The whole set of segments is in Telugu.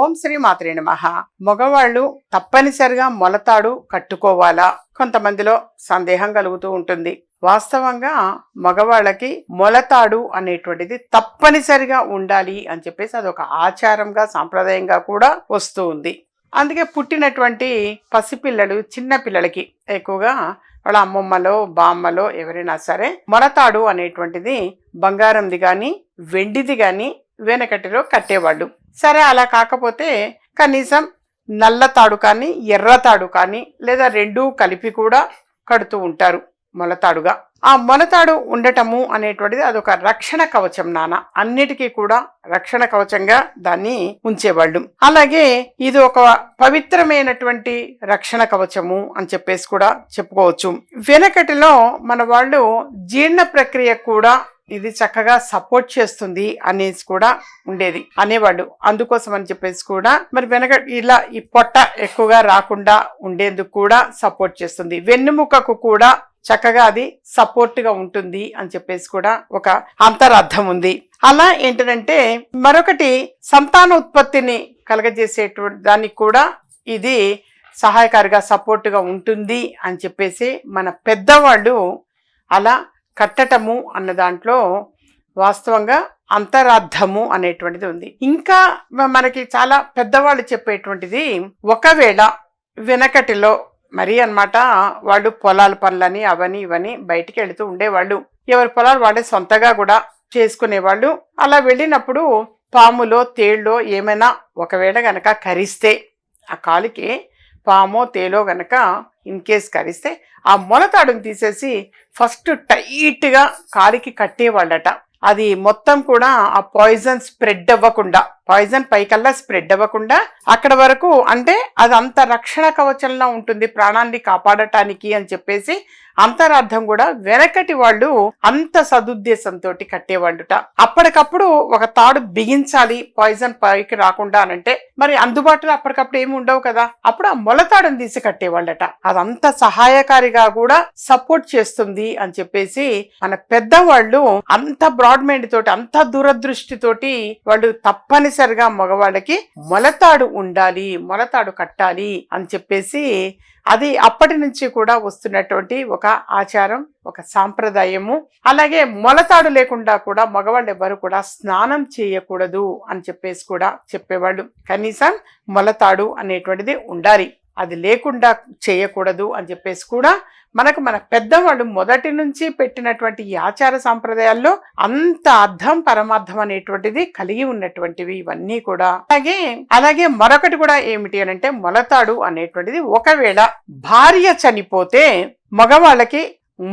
ఓం శ్రీ మాత్రే నమ. మగవాళ్ళు తప్పనిసరిగా మొలతాడు కట్టుకోవాలా? కొంతమందిలో సందేహం కలుగుతూ ఉంటుంది. వాస్తవంగా మగవాళ్ళకి మొలతాడు అనేటువంటిది తప్పనిసరిగా ఉండాలి అని చెప్పేసి అదొక ఆచారంగా సాంప్రదాయంగా కూడా వస్తూ ఉంది. అందుకే పుట్టినటువంటి పసిపిల్లలు చిన్న పిల్లలకి ఎక్కువగా వాళ్ళ అమ్మమ్మలో బామ్మలో ఎవరైనా సరే మొలతాడు అనేటువంటిది బంగారంది కానీ వెండిది కానీ వెనకటిలో కట్టేవాళ్ళు. సరే అలా కాకపోతే కనీసం నల్ల తాడు కానీ ఎర్ర తాడు కానీ లేదా రెండూ కలిపి కూడా కడుతూ ఉంటారు మొలతాడుగా. ఆ మొలతాడు ఉండటము అనేటువంటిది అదొక రక్షణ కవచం నాన్న. అన్నిటికీ కూడా రక్షణ కవచంగా దాన్ని ఉంచేవాళ్ళు. అలాగే ఇది ఒక పవిత్రమైనటువంటి రక్షణ కవచము అని చెప్పేసి కూడా చెప్పుకోవచ్చు. వెనకటిలో మన వాళ్ళు జీర్ణ ప్రక్రియ కూడా ఇది చక్కగా సపోర్ట్ చేస్తుంది అనేసి కూడా ఉండేది అనేవాళ్ళు. అందుకోసం అని చెప్పేసి కూడా మరి వెనక ఇలా ఈ పొట్ట ఎక్కువగా రాకుండా ఉండేందుకు కూడా సపోర్ట్ చేస్తుంది. వెన్నుముకకు కూడా చక్కగా అది సపోర్ట్గా ఉంటుంది అని చెప్పేసి కూడా ఒక అంతరార్థం ఉంది. అలా ఏంటంటే మరొకటి సంతాన ఉత్పత్తిని కలగజేసేటువంటి దానికి కూడా ఇది సహాయకారిగా సపోర్ట్గా ఉంటుంది అని చెప్పేసి మన పెద్దవాళ్ళు అలా కట్టటము అన్న దాంట్లో వాస్తవంగా అంతరార్థము అనేటువంటిది ఉంది. ఇంకా మనకి చాలా పెద్దవాళ్ళు చెప్పేటువంటిది ఒకవేళ వెనకటిలో మరి అన్నమాట వాళ్ళు పొలాల పనులని అవని ఇవని బయటికి వెళుతూ ఉండేవాళ్ళు. ఎవరి పొలాలు వాళ్ళే సొంతగా కూడా చేసుకునేవాళ్ళు. అలా వెళ్ళినప్పుడు పాములో తేళ్ళో ఏమైనా ఒకవేళ గనక కరిస్తే ఆ కాలికి పామో తేలో గనక ఇన్ కేస్ కరిస్తే ఆ మొలతాడుని తీసేసి ఫస్ట్ టైట్గా కాలికి కట్టేవాళ్ళట. అది మొత్తం కూడా ఆ పాయిజన్ స్ప్రెడ్ అవ్వకుండా. పాయిజన్ పైకల్లా స్ప్రెడ్ అవ్వకుండా అక్కడ వరకు అంటే అది అంత రక్షణ కవచంలా ఉంటుంది ప్రాణాన్ని కాపాడటానికి అని చెప్పేసి అంతరార్థం కూడా వెనకటి వాళ్ళు అంత సదుద్దేశంతో కట్టేవాళ్ళుట. అప్పటికప్పుడు ఒక తాడు బిగించాలి పాయిజన్ పైకి రాకుండా అనంటే మరి అందుబాటులో అప్పటికప్పుడు ఏమి ఉండవు కదా? అప్పుడు ఆ మొలతాడును తీసి కట్టేవాళ్ళట. అదంత సహాయకారిగా కూడా సపోర్ట్ చేస్తుంది అని చెప్పేసి మన పెద్దవాళ్ళు అంత బ్రాడ్మైండ్ తోటి అంత దూరదృష్టితోటి వాళ్ళు తప్పని తప్పనిసరిగా మగవాళ్ళకి మొలతాడు ఉండాలి మొలతాడు కట్టాలి అని చెప్పేసి అది అప్పటి నుంచి కూడా వస్తున్నటువంటి ఒక ఆచారం ఒక సాంప్రదాయము. అలాగే మొలతాడు లేకుండా కూడా మగవాళ్ళు ఎవరు కూడా స్నానం చేయకూడదు అని చెప్పేసి కూడా చెప్పేవాళ్ళు. కనీసం మొలతాడు అనేటువంటిది ఉండాలి. అది లేకుండా చేయకూడదు అని చెప్పేసి కూడా మనకు మన పెద్దవాళ్ళు మొదటి నుంచి పెట్టినటువంటి ఈ ఆచార సాంప్రదాయాల్లో అంత అర్థం పరమార్థం అనేటువంటిది కలిగి ఉన్నటువంటివి ఇవన్నీ కూడా. అలాగే అలాగే మరొకటి కూడా ఏమిటి అని అంటే మొలతాడు అనేటువంటిది ఒకవేళ భార్య చనిపోతే మగవాళ్ళకి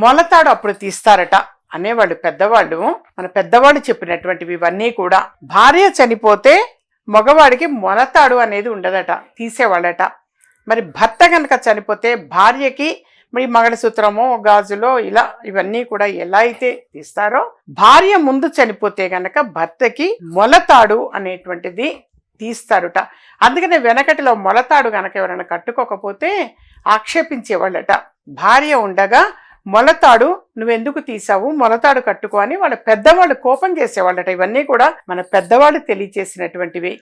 మొలతాడు అప్పుడు తీస్తారట అనేవాళ్ళు పెద్దవాళ్ళు. మన పెద్దవాళ్ళు చెప్పినటువంటివి ఇవన్నీ కూడా భార్య చనిపోతే మగవాడికి మొలతాడు అనేది ఉండదట తీసేవాళ్ళట. మరి భర్త కనుక చనిపోతే భార్యకి మరి మంగళసూత్రమో గాజులో ఇలా ఇవన్నీ కూడా ఎలా అయితే తీస్తారో భార్య ముందు చనిపోతే గనక భర్తకి మొలతాడు అనేటువంటిది తీస్తారుట. అందుకనే వెనకటిలో మొలతాడు గనక ఎవరైనా కట్టుకోకపోతే ఆక్షేపించేవాళ్ళట. భార్య ఉండగా మొలతాడు నువ్వెందుకు తీసావు మొలతాడు కట్టుకో అని వాళ్ళ పెద్దవాళ్ళు కోపం చేసేవాళ్ళట. ఇవన్నీ కూడా మన పెద్దవాళ్ళు తెలియచేసినటువంటివి.